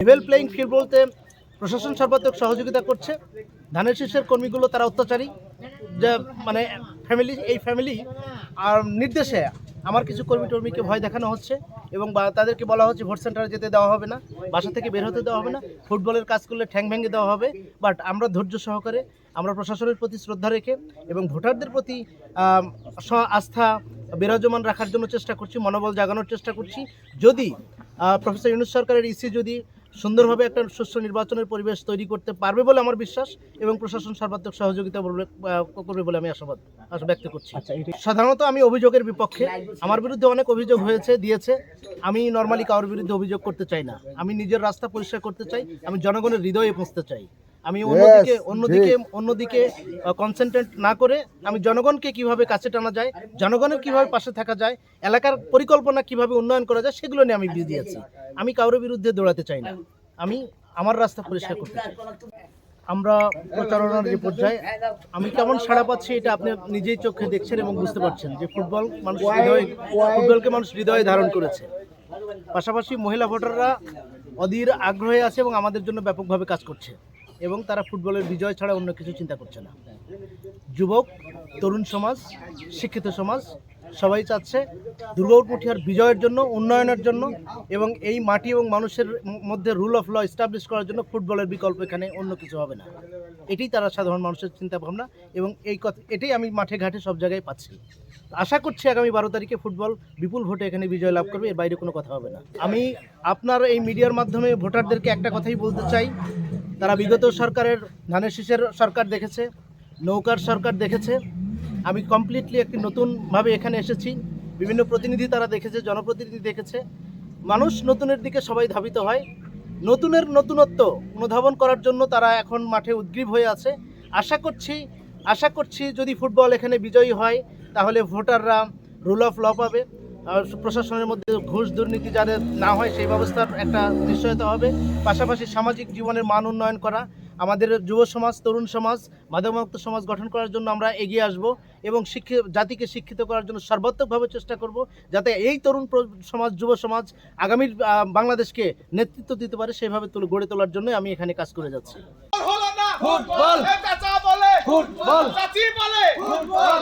Level playing field বলতে প্রশাসন সর্বাত্মক সহযোগিতা করছে। ধানের শীষের কর্মীগুলো তারা অত্যাচারী। যে মানে ফ্যামিলি এই ফ্যামিলি আর নির্দেশে আমার কিছু কর্মী টর্মীকে ভয় দেখানো হচ্ছে এবং তাদেরকে বলা হচ্ছে ভোট সেন্টারে যেতে দেওয়া হবে না, বাসা থেকে বের হতে দেওয়া হবে না, ফুটবলের কাজ করলে ঠ্যাং ভেঙে দেওয়া হবে বাট আমরা ধৈর্য সহকারে, আমরা প্রশাসনের প্রতি শ্রদ্ধা রেখে এবং ভোটারদের প্রতি আস্থা বিরাজমান রাখার জন্য চেষ্টা করছি মনোবল জাগানোর চেষ্টা করছি। যদি প্রফেসর ইউনুস সরকারের ইসি যদি সুন্দরভাবে একটা সুষ্ঠু নির্বাচনের পরিবেশ তৈরি করতে পারবে বলে আমার বিশ্বাস এবং প্রশাসন সর্বাত্মক সহযোগিতা করবে বলে আমি আশাবাদ আশা ব্যক্ত করছি। সাধারণত আমি অভিযোগের বিপক্ষে আমার বিরুদ্ধে অনেক অভিযোগ হয়েছে দিয়েছে। আমি নর্মালি কারোর বিরুদ্ধে অভিযোগ করতে চাই না। আমি নিজের রাস্তা পরিষ্কার করতে চাই আমি জনগণের হৃদয়ে পৌঁছতে চাই। আমি অন্যদিকে অন্যদিকে অন্যদিকে কনসেন্ট্রেট না করে আমি জনগণকে কীভাবে কাছে টানা যায় জনগণের কীভাবে পাশে থাকা যায় এলাকার পরিকল্পনা কীভাবে উন্নয়ন করা যায় সেগুলো নিয়ে আমি বিজি আছি আমি কারোর বিরুদ্ধে দৌড়াতে চাই না। আমি আমার রাস্তা পরিষ্কার করতে চাই। আমরা প্রচারণার যে পর্যায়ে আমি কেমন সাড়া পাচ্ছি এটা আপনি নিজেই চোখে দেখছেন এবং বুঝতে পারছেন যে ফুটবল মানুষ হৃদয়ে ফুটবলকে মানুষ হৃদয়ে ধারণ করেছে। পাশাপাশি মহিলা ভোটাররা অধীর আগ্রহে আছে এবং আমাদের জন্য ব্যাপকভাবে কাজ করছে। এবং তারা ফুটবলের বিজয় ছাড়া অন্য কিছু চিন্তা করছে না। যুবক, তরুণ সমাজ, শিক্ষিত সমাজ, সবাই চাচ্ছে দুর্গাপুঠিয়ার বিজয়ের জন্য, উন্নয়নের জন্য এবং এই মাটি এবং মানুষের মধ্যে রুল অফ ল এস্টাবলিশ করার জন্য ফুটবলের বিকল্প এখানে অন্য কিছু হবে না। এটাই তারা সাধারণ মানুষের চিন্তা ভাবনা এবং এই কথা, এটাই আমি মাঠে ঘাটে সব জায়গায় পাচ্ছি। আশা করছি আগামী বারো তারিখে ফুটবল বিপুল ভোটে এখানে বিজয় লাভ করবে, এর বাইরে কোনো কথা হবে না। আমি আপনার এই মিডিয়ার মাধ্যমে ভোটারদেরকে একটা কথাই বলতে চাই তারা বিগত সরকারের ধানের শীষের সরকার দেখেছে, নৌকার সরকার দেখেছে। আমি কমপ্লিটলি একটি নতুনভাবে এখানে এসেছি। বিভিন্ন প্রতিনিধি তারা দেখেছে, জনপ্রতিনিধি দেখেছে। মানুষ নতুনের দিকে সবাই ধাবিত হয়। নতুনের নতুনত্ব অনুধাবন করার জন্য তারা এখন মাঠে উদ্গ্রীব হয়ে আছে। আশা করছি আশা করছি যদি ফুটবল এখানে বিজয়ী হয়, তাহলে ভোটাররা রুল অফ ল পাবে। প্রশাসনের মধ্যে ঘুষ দুর্নীতি যাতে না হয় সেই ব্যবস্থার একটা নিশ্চয়তা হবে। পাশাপাশি সামাজিক জীবনের মান উন্নয়ন করা আমাদের যুব সমাজ তরুণ সমাজ মাদকমুক্ত সমাজ গঠন করার জন্য আমরা এগিয়ে আসব এবং শিক্ষিত জাতিকে শিক্ষিত করার জন্য সর্বাত্মকভাবে চেষ্টা করব যাতে এই তরুণ সমাজ যুব সমাজ আগামীর আহ, বাংলাদেশকে নেতৃত্ব দিতে পারে সেভাবে তুলে- গড়ে তোলার জন্য আমি এখানে কাজ করে যাচ্ছি। ফুটবল। ফুটবল।